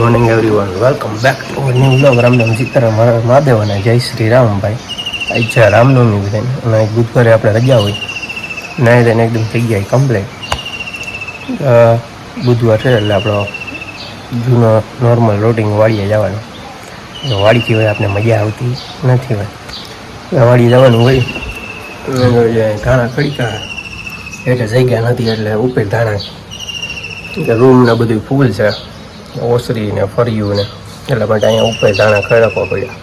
Morning everyone welcome back to new blog રામનામ મા- મહાદેવ અને જય શ્રી રામભાઈ. આજ રામનવમી બધાને. અને બુધવારે આપણે રજા હોય. નાય તેને એકદમ થઈ ગયા કમ્પ્લેટ બુધવાર છે એટલે આપણો જૂનો નોર્મલ રોટિંગ વાડીએ જવાનું. વાડીથી હોય આપણે મજા આવતી નથી હોય. વાડીએ જવાનું હોય. ધાણા ખડીકા એટલે જગ્યા નથી એટલે ઉપર ધાણા. રૂમ ને બધું ફૂલ છે. ઓસરી ને ફર્યું ને એટલા માટે અહીંયા ઉપર દાણા ખડકવા પડ્યા.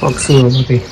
પક્ષી ને બધી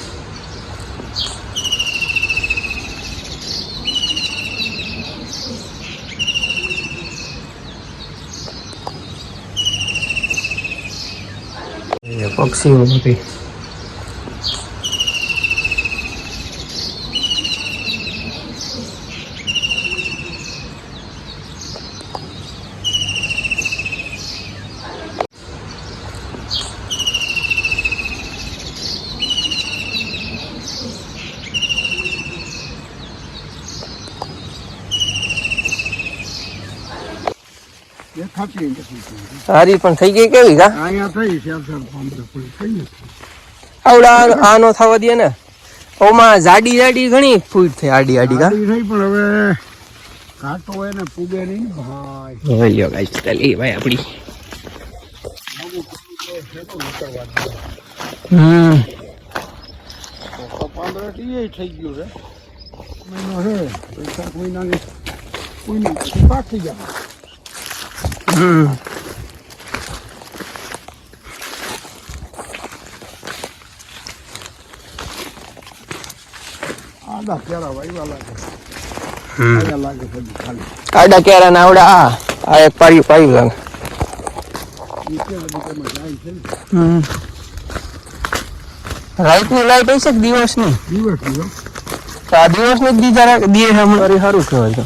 સારી પણ થઈ ગઈ કેવી કા? આવડા આનો થવા દે ને. ઓમાં જાડી જાડી ઘણી ફૂટ થઈ આડી આડી કા? પણ હવે કાંટો હોય ને પૂગે નહીં. ભાઈ લ્યો ગાઈસ ચાલી ભાઈ આપડી. હમ. પંદર થઈ ગયું છે. મહિનો છે વૈશાખ મહિનાની કોઈની પછી પાકી થઈ હમ આડા પેલા વાયવા લાગે હમ આડા લાગે છે ખાલી આડા કેરા ના આવડા? આ આ એક પાડી પાડી લાગે રાઈટની લાઈટ હશે દિવસની દિવસની તો આ દિવસની દીધા દિવસ દીએ સારું કહેવાય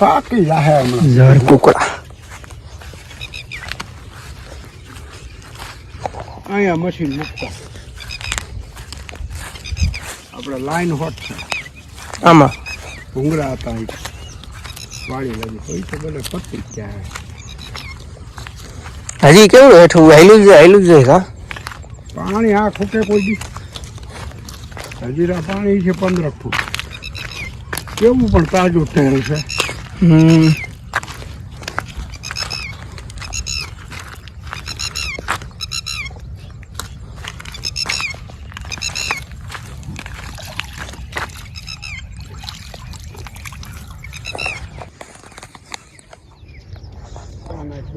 પાકી જાહે હમણાં ઝાડ કુકડા અહીંયા મશીન મૂકતા આપણે લાઈન હોટ છે આમાં ભૂંગળા હતા વાળી લાગી હોય તો બને પતી ક્યાં હજી કેવું હેઠું હેલું છે હેલું છે હા પાણી આ ખૂટે કોઈ દી હજીરા પાણી છે પંદર ફૂટ કેવું પણ તાજું ટેર છે હમ આના એક